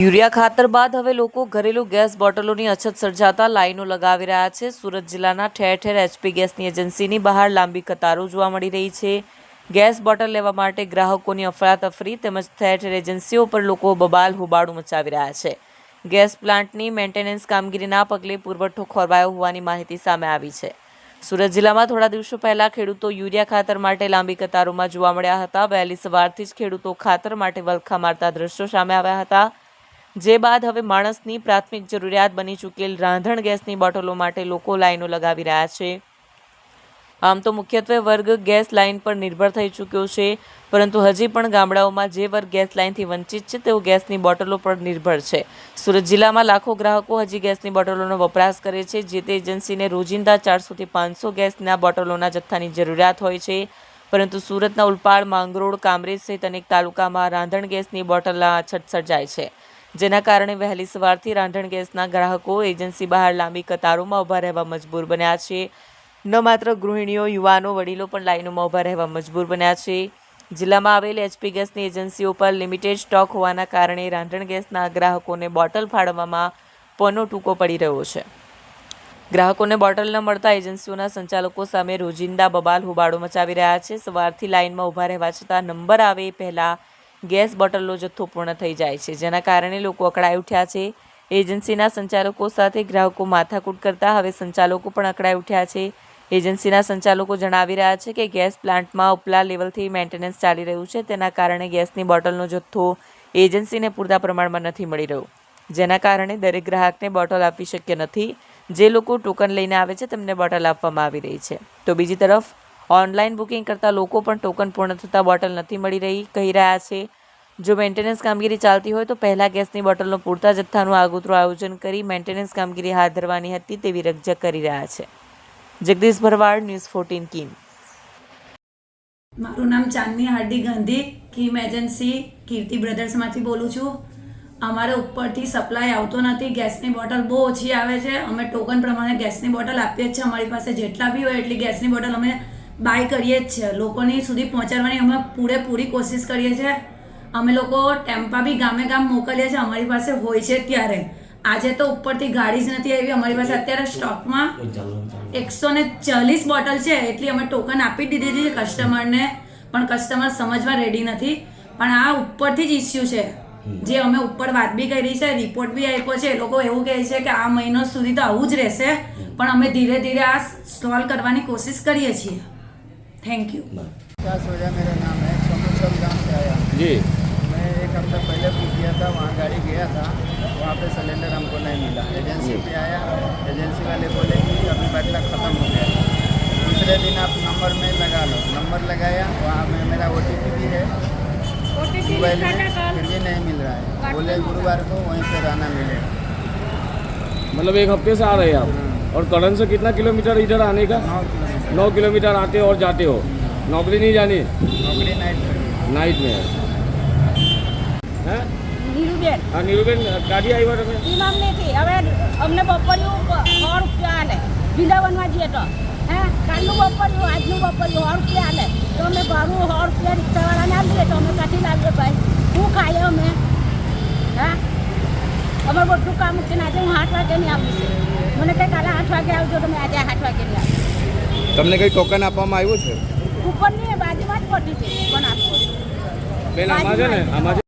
Urea ખાતર બાદ હવે લોકો ઘરેલું ગેસ બોટલોની અછત સર્જાતા લાઈનો લગાવી રહ્યા છે. સુરત જિલ્લાના ઠેર ઠેર એચપી ગેસની એજન્સીની બહાર લાંબી કતારો જોવા મળી રહી છે. ગેસ બોટલ લેવા માટે ગ્રાહકોની અફરાતફરી તેમજ ઠેર ઠેર એજન્સીઓ પર લોકો બબાલ હોબાળું મચાવી રહ્યા છે. ગેસ પ્લાન્ટની મેન્ટેનન્સ કામગીરીના પગલે પુરવઠો ખોરવાયો હોવાની માહિતી સામે આવી છે. સુરત જિલ્લામાં થોડા દિવસો પહેલા ખેડૂતો યુરિયા ખાતર માટે લાંબી કતારોમાં જોવા મળ્યા હતા. વહેલી સવારથી જ ખેડૂતો ખાતર માટે વલખા મારતા દ્રશ્યો સામે આવ્યા હતા. જે બાદ હવે માણસની પ્રાથમિક જરૂરિયાત બની ચૂકેલ રાંધણ ગેસની બોટલો માટે લોકો લાઈનો લગાવી રહ્યા છે. આમ તો મુખ્યત્વે વર્ગ ગેસ લાઈન પર નિર્ભર થઈ ચૂક્યો છે, પરંતુ હજી પણ ગામડાઓમાં જે વર્ગ ગેસ લાઈનથી વંચિત છે, તેઓ ગેસની બોટલો પર નિર્ભર છે. સુરત જિલ્લામાં લાખો ગ્રાહકો હજી ગેસની બોટલોનો વપરાશ કરે છે, જે તે એજન્સીને રોજિંદા ચારસોથી પાંચસો ગેસના બોટલોના જથ્થાની જરૂરિયાત હોય છે. પરંતુ સુરતના ઉલપાડ, માંગરોળ, કામરેજ સહિત અનેક તાલુકામાં રાંધણ ગેસની બોટલના અછત સર્જાય છે. જેના કારણે વહેલી સવારથી રાંધણ ગેસના ગ્રાહકો એજન્સી બહાર લાંબી કતારોમાં ઊભા રહેવા મજબૂર બન્યા છે. ન માત્ર ગૃહિણીઓ, યુવાનો, વડીલો પણ લાઇનોમાં ઊભા રહેવા મજબૂર બન્યા છે. જિલ્લામાં આવેલ એચપી ગેસની એજન્સીઓ પર લિમિટેડ સ્ટોક હોવાના કારણે રાંધણ ગેસના ગ્રાહકોને બોટલ ફાળવવામાં પનો ટૂંકો પડી રહ્યો છે. ગ્રાહકોને બોટલ ન મળતા એજન્સીઓના સંચાલકો સામે રોજિંદા બબાલ હોબાળો મચાવી રહ્યા છે. સવારથી લાઇનમાં ઊભા રહેવા છતાં નંબર આવે પહેલાં ગેસ બોટલનો જથ્થો પૂર્ણ થઈ જાય છે, જેના કારણે લોકો અકળાઈ ઉઠ્યા છે. એજન્સીના સંચાલકો સાથે ગ્રાહકો માથાકૂટ કરતા હવે સંચાલકો પણ અકળાઈ ઉઠ્યા છે. એજન્સીના સંચાલકો જણાવી રહ્યા છે કે ગેસ પ્લાન્ટમાં ઉપલા લેવલથી મેન્ટેનન્સ ચાલી રહ્યું છે, તેના કારણે ગેસની બોટલનો જથ્થો એજન્સીને પૂરતા પ્રમાણમાં નથી મળી રહ્યો. જેના કારણે દરેક ગ્રાહકને બોટલ આપવી શક્ય નથી. જે લોકો ટોકન લઈને આવે છે, તેમને બોટલ આપવામાં આવી રહી છે. તો બીજી તરફ ઓનલાઈન બુકિંગ કરતા લોકો પણ ટોકન પૂર્ણ થતાં બોટલ નથી મળી રહી, કહી રહ્યા છે. જો મેન્ટેનન્સ કામગીરી ચાલતી હોય તો પહેલાં ગેસની બોટલનો પૂરતા જથ્થાનું આગોતરું આયોજન કરી મેન્ટેનન્સ કામગીરી હાથ ધરવાની હતી તેવી રકઝક કરી રહ્યા છે. Jagdish Bharwad, news fourteen Kim. મારું નામ ચાંદની હાર્ડી ગાંધી, કિમ એજન્સી, કીર્તિ બ્રધર્સમાંથી બોલું છું. અમારે ઉપરથી સપ્લાય આવતો નથી, ગેસની બોટલ બહુ ઓછી આવે છે. અમે ટોકન પ્રમાણે ગેસની બોટલ આપીએ જ છે અમારી પાસે જેટલા બી હોય એટલી ગેસની બોટલ અમે બાય કરીએ જ છે. લોકોની સુધી પહોંચાડવાની અમે પૂરેપૂરી કોશિશ કરીએ છીએ. અમે લોકો ટેમ્પા બી ગામે ગામ મોકલીએ છીએ. અમારી પાસે હોય છે ત્યારે. આજે તો ઉપરથી ગાડી જ નથી આવી. અમારી પાસે અત્યારે સ્ટોકમાં એકસો ને ચાલીસ બોટલ છે. એટલી અમે ટોકન આપી જ દીધી છે કસ્ટમરને. પણ કસ્ટમર સમજવા રેડી નથી. પણ આ ઉપરથી જ ઇસ્યુ છે. જે અમે ઉપર વાત બી કરી છે રિપોર્ટ બી આપ્યો છે. એ લોકો એવું કહે છે કે આ મહિનો સુધી તો આવું જ રહેશે. પણ અમે ધીરે ધીરે આ સોલ્વ કરવાની કોશિશ કરીએ છીએ. थैंक यू क्या सोया मेरा नाम है? सोनू चौक गाँव से आया। जी। मैं एक हफ़्ता पहले बुक किया था वहाँ गाड़ी गया था। वहाँ पे सिलेंडर हमको नहीं मिला। एजेंसी पे आया। एजेंसी वाले बोले कि अभी बैठना ख़त्म हो गया। दूसरे दिन आप नंबर में लगा लो। नंबर लगाया वहाँ में मेरा ओटीपी भी है। मोबाइल में फिर भी नहीं मिल रहा है। बोले गुरुवार को वहीं पर आना मिलेगा मतलब एक हफ़्ते से आ रहे हैं आप? हाँ। और करण से कितना किलोमीटर इधर आने का? नौ किलोमीटर नौ किलोमीटर आते हो और जाते हो नौकरी नहीं जानी नौकरी नाइट करी नाइट में है નીરુબેન હા નીરુબેન ગાડી આવ્યા તમે ટીમ અમને થી હવે અમને બપોરિયું સો રૂપિયા હાલે ભીંડા બનવા જઈએ તો હે કાલનું બપોરિયું આજનું બપોરિયું સો રૂપિયા હાલે તો અમે ભાડું સો રૂપિયા રિક્ષાવાળાને આપીએ તો અમે કાઢી લાવીએ ભાઈ શું ખાઈએ અમે હા અમારું બધું કામ મૂકીને આજે હું આઠ વાગે નહીં આવીશ મને કંઈ કાલે આઠ વાગે આવજો તો મેં આજે આઠ વાગે નહીં આવીશ તમને કઈ ટોકન આપવામાં આવ્યું છે? ઉપરની બાજુમાં જ પટી છે પણ આપો બેન આમાં છે ને આમાં